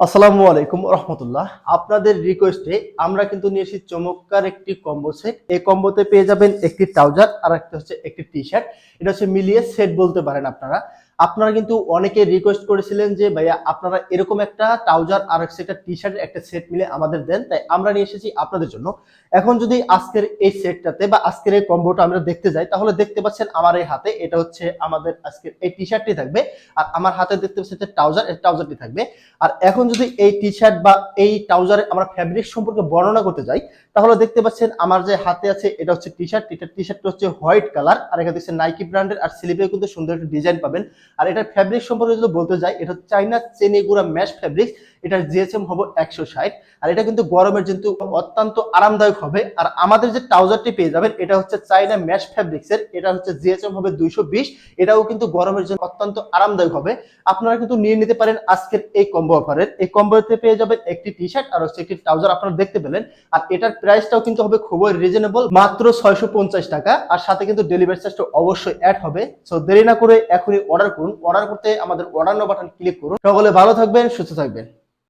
আসসালামু আলাইকুম রহমতুল্লাহ। আপনাদের রিকোয়েস্টে আমরা কিন্তু নিয়ে এসেছি চমৎকার একটি কম্বো সেট এই কম্বোতে পেয়ে যাবেন একটি ট্রাউজার আর একটা হচ্ছে একটি টি শার্ট এটা হচ্ছে মিলিয়ে সেট বলতে পারেন আপনারা। আপনারা কিন্তু অনেকে রিকোয়েস্ট করেছিলেন যে, ভাইয়া, আপনারা এরকম একটা ট্রাউজার আর একটা টি শার্টের একটা সেট মিলে আমাদের দেন। তাই আমরা নিয়ে এসেছি আপনাদের জন্য। এখন যদি আজকের এই সেটটাতে বা আজকের এই কম্বোটা আমরা দেখতে যাই, তাহলে দেখতে পাচ্ছেন আমার এই হাতে এটা হচ্ছে আমাদের আজকের এই টি শার্টটি থাকবে। আর আমার হাতে দেখতে পাচ্ছেন ট্রাউজার এই ট্রাউজারটি থাকবে। আর এখন যদি এই টি শার্ট বা এই ট্রাউজারে আমরা ফ্যাব্রিক সম্পর্কে বর্ণনা করতে যাই, তাহলে দেখতে পাচ্ছেন আমার যে হাতে আছে এটা হচ্ছে টি শার্ট টি শার্টটা হচ্ছে হোয়াইট কালার আর এখানে দেখছেন নাইকি ব্র্যান্ডের আর স্লিপে কিন্তু সুন্দর একটা ডিজাইন পাবেন। আর এটা ফ্যাব্রিক সম্পর্কে যদি বলতে যাই এটা চাইনা চেনেগুড়া ম্যাশ ফ্যাব্রিক এটার জিএসএম হবে একশো ষাট। আর এটা কিন্তু গরমের কিন্তু অত্যন্ত আরামদায়ক হবে। আর আমাদের যে ট্রাউজারটি পেয়ে যাবেন, এটা হচ্ছে চাইনা ম্যাশ ফ্যাব্রিক্সের। এটা হচ্ছে জিএসএম হবে দুইশো বিশ। এটাও কিন্তু গরমের জন্য অত্যন্ত আরামদায়ক হবে। আপনারা কিন্তু নিয়ে নিতে পারেন আজকের এই কম্বো অফারের। এই কম্বোতে পেয়ে যাবেন একটি টি শার্ট আর হচ্ছে একটি ট্রাউজার আপনারা দেখতে পেলেন। আর এটার প্রাইসটাও কিন্তু হবে খুবই রিজনেবল, মাত্র ছয়শো পঞ্চাশ টাকা। আর সাথে কিন্তু ডেলিভারি চার্জটা অবশ্যই অ্যাড হবে। সো দেরি না করে এখনই অর্ডার করুন। অর্ডার করতে আমাদের অর্ডার বাটন ক্লিক করুন। সকলে ভালো থাকবেন, সুস্থ থাকবেন।